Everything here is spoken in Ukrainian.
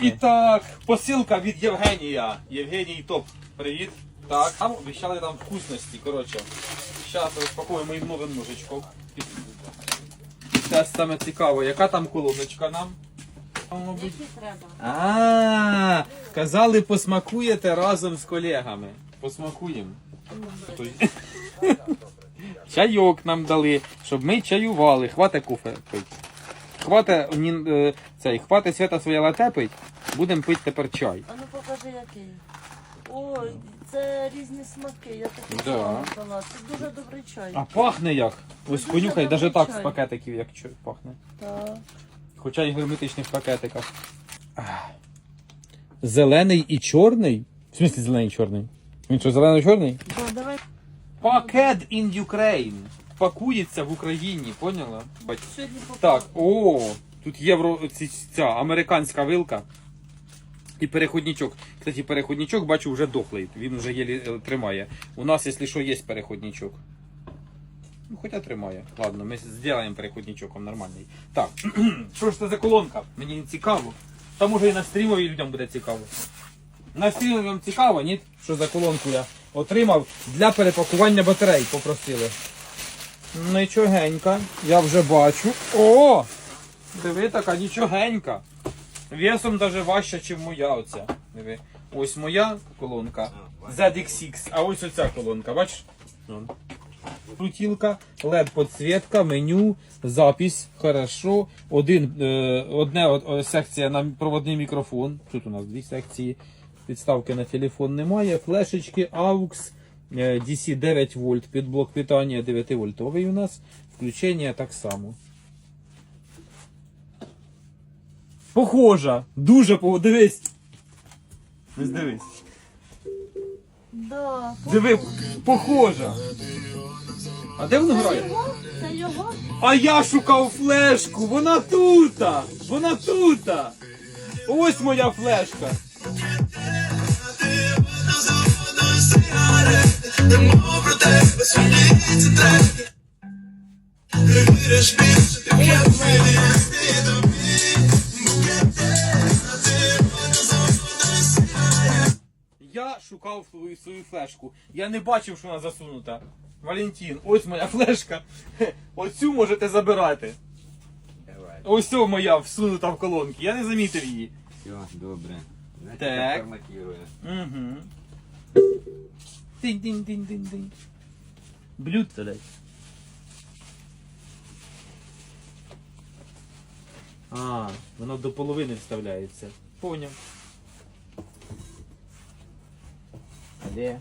І так, посилка від Євгенія. Євгеній Топ. Привіт. Так, там обіцяли нам вкусності. Коротше, зараз розпакуємо їм новим ножичком. Це саме цікаво, яка там колоночка нам? Які треба? А, казали, посмакуєте разом з колегами. Посмакуємо. Чайок нам дали, щоб ми чаювали. Хвате кофе пить. Хвате, ні, е, цей, хвате свята своє лате пить, будемо пити тепер чай. А ну покажи який. Ой, це різні смаки. Я такий Да. да. дала. Це дуже добрий чай. А пахне як? Ось Дуже понюхай, добрий навіть так чай. з пакетиків, як пахне. Так. Хоча в герметичних пакетиках. Ах. Зелений і чорний? В смысле зелений і чорний? Він що, зелений і чорний? Да, давай Пакет in Ukraine. Пакується в Україні, поняла? Бать. сьогодні Так, о, тут євро, ці- ця американська вилка і переходничок. Кстати, переходничок, бачу, вже дохлий, він вже єлі е, тримає. У нас, якщо що, є переходничок. Ну, хоча тримає. Ладно, ми зробимо переходничок, він нормальний. Так, що ж це за колонка? Мені не цікаво. Та може і на стрімові людям буде цікаво. На стрімові вам цікаво, ні? Що за колонку я отримав для перепакування батарей, попросили. Нічогенька, я вже бачу. О! Диви, така нічогенька. Весом навіть важча, ніж моя оця. Диви. Ось моя колонка ZX6, а ось оця колонка, бачиш? Крутілка, LED підсвітка, меню, запись, хорошо. Один, е, одне от, секція на проводний мікрофон. Тут у нас дві секції. Підставки на телефон немає. Флешечки, AUX, DC 9 вольт, під блок питання 9 вольтовий у нас. Включення так само. Похожа. Дуже похожа. Дивись. Ось дивись. Да. Диви, похожа. А де воно грає? Це його? А я шукав флешку, вона тута! Вона тута! Ось моя флешка. Я шукав свою, флешку. Я не бачив, що вона засунута. Валентин, ось моя флешка. Оцю можете забирати. Ось моя всунута в колонки. Я не замітив її. Все, добре. Значить, Так. Угу. Динь-динь-динь-динь-динь. Блюдце дай. А, воно до половини вставляється. Поняв. А де?